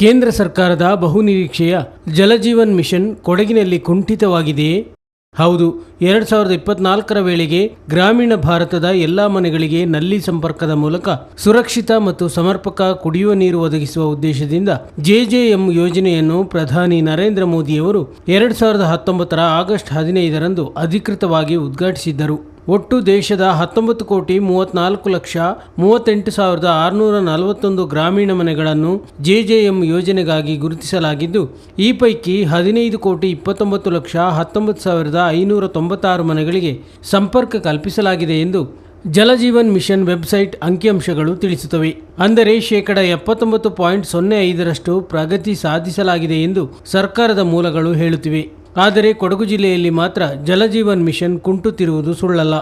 ಕೇಂದ್ರ ಸರ್ಕಾರದ ಬಹುನಿರೀಕ್ಷೆಯ ಜಲಜೀವನ್ ಮಿಷನ್ ಕೊಡಗಿನಲ್ಲಿ ಕುಂಠಿತವಾಗಿದೆಯೇ? ಹೌದು, ಎರಡು ಸಾವಿರದ ಇಪ್ಪತ್ನಾಲ್ಕರ ವೇಳೆಗೆ ಗ್ರಾಮೀಣ ಭಾರತದ ಎಲ್ಲ ಮನೆಗಳಿಗೆ ನಲ್ಲಿ ಸಂಪರ್ಕದ ಮೂಲಕ ಸುರಕ್ಷಿತ ಮತ್ತು ಸಮರ್ಪಕ ಕುಡಿಯುವ ನೀರು ಒದಗಿಸುವ ಉದ್ದೇಶದಿಂದ ಜೆಜೆಎಂ ಯೋಜನೆಯನ್ನು ಪ್ರಧಾನಿ ನರೇಂದ್ರ ಮೋದಿಯವರು ಎರಡು ಸಾವಿರದ ಹತ್ತೊಂಬತ್ತರ ಆಗಸ್ಟ್ ಹದಿನೈದರಂದು ಅಧಿಕೃತವಾಗಿ ಉದ್ಘಾಟಿಸಿದ್ದರು. ಒಟ್ಟು ದೇಶದ ಹತ್ತೊಂಬತ್ತು ಕೋಟಿ ಮೂವತ್ನಾಲ್ಕು ಲಕ್ಷ ಮೂವತ್ತೆಂಟು ಸಾವಿರದ ಆರುನೂರ ನಲವತ್ತೊಂದು ಗ್ರಾಮೀಣ ಮನೆಗಳನ್ನು ಜೆಜೆಎಂ ಯೋಜನೆಗಾಗಿ ಗುರುತಿಸಲಾಗಿದ್ದು, ಈ ಪೈಕಿ ಹದಿನೈದು ಕೋಟಿ ಇಪ್ಪತ್ತೊಂಬತ್ತು ಲಕ್ಷ ಹತ್ತೊಂಬತ್ತು ಸಾವಿರದ ಐನೂರ ತೊಂಬತ್ತಾರು ಮನೆಗಳಿಗೆ ಸಂಪರ್ಕ ಕಲ್ಪಿಸಲಾಗಿದೆ ಎಂದು ಜಲಜೀವನ್ ಮಿಷನ್ ವೆಬ್ಸೈಟ್ ಅಂಕಿಅಂಶಗಳು ತಿಳಿಸುತ್ತವೆ. ಅಂದರೆ ಶೇಕಡ ಎಪ್ಪತ್ತೊಂಬತ್ತು ಪಾಯಿಂಟ್ ಸೊನ್ನೆ ಐದರಷ್ಟು ಪ್ರಗತಿ ಸಾಧಿಸಲಾಗಿದೆ ಎಂದು ಸರ್ಕಾರದ ಮೂಲಗಳು ಹೇಳುತ್ತಿವೆ. ಆದರೆ ಕೊಡಗು ಜಿಲ್ಲೆಯಲ್ಲಿ ಮಾತ್ರ ಜಲಜೀವನ್ ಮಿಷನ್ ಕುಂಟುತ್ತಿರುವುದು ಸುಳ್ಳಲ್ಲ.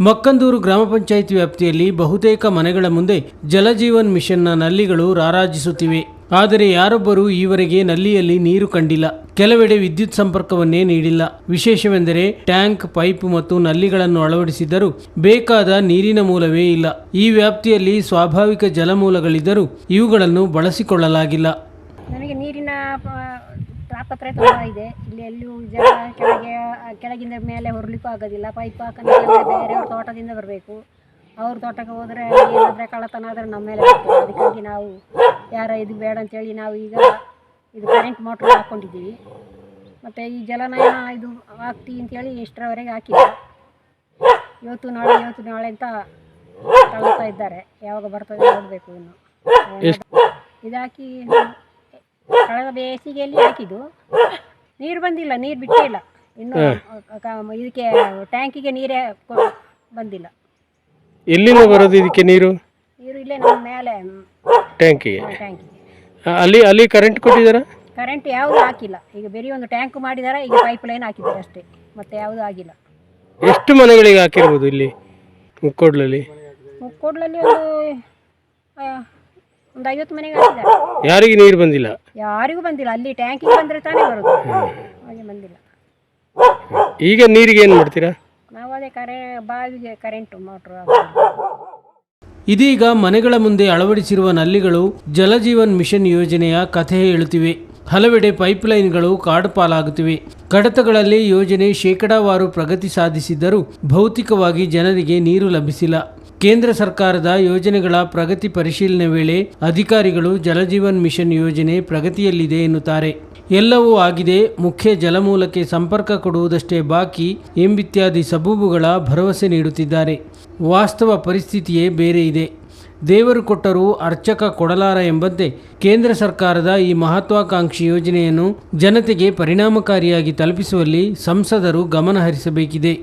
ಮಕ್ಕಂದೂರು ಗ್ರಾಮ ಪಂಚಾಯಿತಿ ವ್ಯಾಪ್ತಿಯಲ್ಲಿ ಬಹುತೇಕ ಮನೆಗಳ ಮುಂದೆ ಜಲಜೀವನ್ ಮಿಷನ್ನ ನಲ್ಲಿಗಳು ರಾರಾಜಿಸುತ್ತಿವೆ. ಆದರೆ ಯಾರೊಬ್ಬರೂ ಈವರೆಗೆ ನಲ್ಲಿಯಲ್ಲಿ ನೀರು ಕಂಡಿಲ್ಲ. ಕೆಲವೆಡೆ ವಿದ್ಯುತ್ ಸಂಪರ್ಕವನ್ನೇ ನೀಡಿಲ್ಲ. ವಿಶೇಷವೆಂದರೆ ಟ್ಯಾಂಕ್, ಪೈಪ್ ಮತ್ತು ನಲ್ಲಿಗಳನ್ನು ಅಳವಡಿಸಿದ್ದರೂ ಬೇಕಾದ ನೀರಿನ ಮೂಲವೇ ಇಲ್ಲ. ಈ ವ್ಯಾಪ್ತಿಯಲ್ಲಿ ಸ್ವಾಭಾವಿಕ ಜಲಮೂಲಗಳಿದ್ದರೂ ಇವುಗಳನ್ನು ಬಳಸಿಕೊಳ್ಳಲಾಗಿಲ್ಲ. ನಮಗೆ ನೀರಿನ ತಾಪತ್ರೆ ತುಂಬ ಇದೆ. ಇಲ್ಲಿ ಎಲ್ಲೂ ಜನ ಕೆಳಗೆ ಕೆಳಗಿಂದ ಮೇಲೆ ಹೊರಲಿಕ್ಕೂ ಆಗೋದಿಲ್ಲ. ಪೈಪ್ ಹಾಕಂದ್ರೆ ಬೇರೆಯವ್ರ ತೋಟದಿಂದ ಬರಬೇಕು. ಅವ್ರ ತೋಟಕ್ಕೆ ಹೋದರೆ ಏನಾದರೆ ಕಳ್ಳತನ ಆದರೆ ನಮ್ಮ ಮೇಲೆ ಬರ್ತದೆ ಅದಕ್ಕಾಗಿ ನಾವು ಯಾರ ಇದು ಬೇಡ ಅಂತೇಳಿ ನಾವು ಈಗ ಇದು ಕರೆಂಟ್ ಮೋಟ್ರ್ ಹಾಕ್ಕೊಂಡಿದ್ದೀವಿ ಮತ್ತು ಈ ಜಲನಯನ ಇದು ಹಾಕ್ತೀವಿ ಅಂತೇಳಿ ಇಷ್ಟರವರೆಗೆ ಹಾಕಿಲ್ಲ. ಇವತ್ತು ನಾಳೆ ಇವತ್ತು ನಾಳೆ ಅಂತ ತಗೊಳ್ತಾ ಇದ್ದಾರೆ. ಯಾವಾಗ ಬರ್ತದೆ ನೋಡಬೇಕು ಇನ್ನು. ಇದಾಕಿ ಕಳೆದ ಬೇಸಿಗೆಯಲ್ಲಿ ಹಾಕಿದ್ದು. ನೀರು ಬಂದಿಲ್ಲ ನೀರು ಬಿಟ್ಟೇ ಇಲ್ಲ. ಇನ್ನು ಕ- ಇದಕ್ಕೆ ಟ್ಯಾಂಕಿಗೆ ನೀರೇ ಕೊ- ಬಂದಿಲ್ಲ. ಎಲ್ಲಿಂದ ಬರೋದು ಇದಕ್ಕೆ ನೀರು? ನೀರು ಇಲ್ಲೇ ನಮ್ಮ ಮೇಲೆ ಟ್ಯಾಂಕಿಗೆ. ಟ್ಯಾಂಕಿಗೆ. ಅಲ್ಲಿ ಅಲ್ಲಿ ಕರೆಂಟ್ ಕೊಟ್ಟಿದ್ದಾರಾ? ಕರೆಂಟ್ ಯಾವುದು ಹಾಕಿಲ್ಲ. ಈಗ ಬರೀ ಒಂದು ಟ್ಯಾಂಕ್ ಮಾಡಿದ್ದಾರೆ ಈಗ ಪೈಪ್ ಲೈನ್ ಹಾಕಿದ್ದಾರೆ ಅಷ್ಟೇ. ಮತ್ತೆ ಯಾವುದು ಆಗಿಲ್ಲ. ಎಷ್ಟು ಮನೆಗಳಿಗೆ ಹಾಕಿರ್ಬೋದು ಇಲ್ಲಿ? ಮುಕ್ಕೋಡ್ಲಲ್ಲಿ? ಮುಕ್ಕೋಡ್ಲಲ್ಲಿ ಒಂದು ಆ, ಒಂದು ಐವತ್ತು ಮನೆಗೆ ಯಾರಿಗೆ ನೀರು ಬಂದಿಲ್ಲ. ಯಾರಿಗೂ ಬಂದಿಲ್ಲ. ಅಲ್ಲಿ ಟ್ಯಾಂಕಿಗೆ ಬಂದ್ರೆ ತಾನೇ ಬರುತ್ತೆ. ಹಾಗೆ ಬಂದಿಲ್ಲ. ಈಗ ನೀರಿಗೆ ಏನು ಮಾಡ್ತೀರಾ? ನಾವು ಅದೇ ಕರೆ ಬಾವಿಗೆ ಕರೆಂಟ್ ಮೋಟ್ರು ಇದೀಗ ಮನೆಗಳ ಮುಂದೆ ಅಳವಡಿಸಿರುವ ನಲ್ಲಿಗಳು ಜಲಜೀವನ್ ಮಿಷನ್ ಯೋಜನೆಯ ಕಥೆ ಹೇಳುತ್ತಿವೆ. ಹಲವೆಡೆ ಪೈಪ್ಲೈನ್ಗಳು ಕಾಡು ಪಾಲಾಗುತ್ತಿವೆ ಕಡತಗಳಲ್ಲಿ ಯೋಜನೆ ಶೇಕಡಾವಾರು ಪ್ರಗತಿ ಸಾಧಿಸಿದ್ದರೂ ಭೌತಿಕವಾಗಿ ಜನರಿಗೆ ನೀರು ಲಭಿಸಿಲ್ಲ. ಕೇಂದ್ರ ಸರ್ಕಾರದ ಯೋಜನೆಗಳ ಪ್ರಗತಿ ಪರಿಶೀಲನೆ ವೇಳೆ ಅಧಿಕಾರಿಗಳು ಜಲಜೀವನ್ ಮಿಷನ್ ಯೋಜನೆ ಪ್ರಗತಿಯಲ್ಲಿದೆ ಎನ್ನುತ್ತಾರೆ. ಎಲ್ಲವೂ ಆಗಿದೆ, ಮುಖ್ಯ ಜಲಮೂಲಕ್ಕೆ ಸಂಪರ್ಕ ಕೊಡುವುದಷ್ಟೇ ಬಾಕಿ ಎಂಬಿತ್ಯಾದಿ ಸಬೂಬುಗಳ ಭರವಸೆ ನೀಡುತ್ತಿದ್ದಾರೆ. ವಾಸ್ತವ ಪರಿಸ್ಥಿತಿಯೇ ಬೇರೆ ಇದೆ. ದೇವರು ಕೊಟ್ಟರೂ ಅರ್ಚಕ ಕೊಡಲಾರ ಎಂಬಂತೆ ಕೇಂದ್ರ ಸರ್ಕಾರದ ಈ ಮಹತ್ವಾಕಾಂಕ್ಷಿ ಯೋಜನೆಯನ್ನು ಜನತೆಗೆ ಪರಿಣಾಮಕಾರಿಯಾಗಿ ತಲುಪಿಸುವಲ್ಲಿ ಸಂಸದರು ಗಮನ ಹರಿಸಬೇಕಿದೆ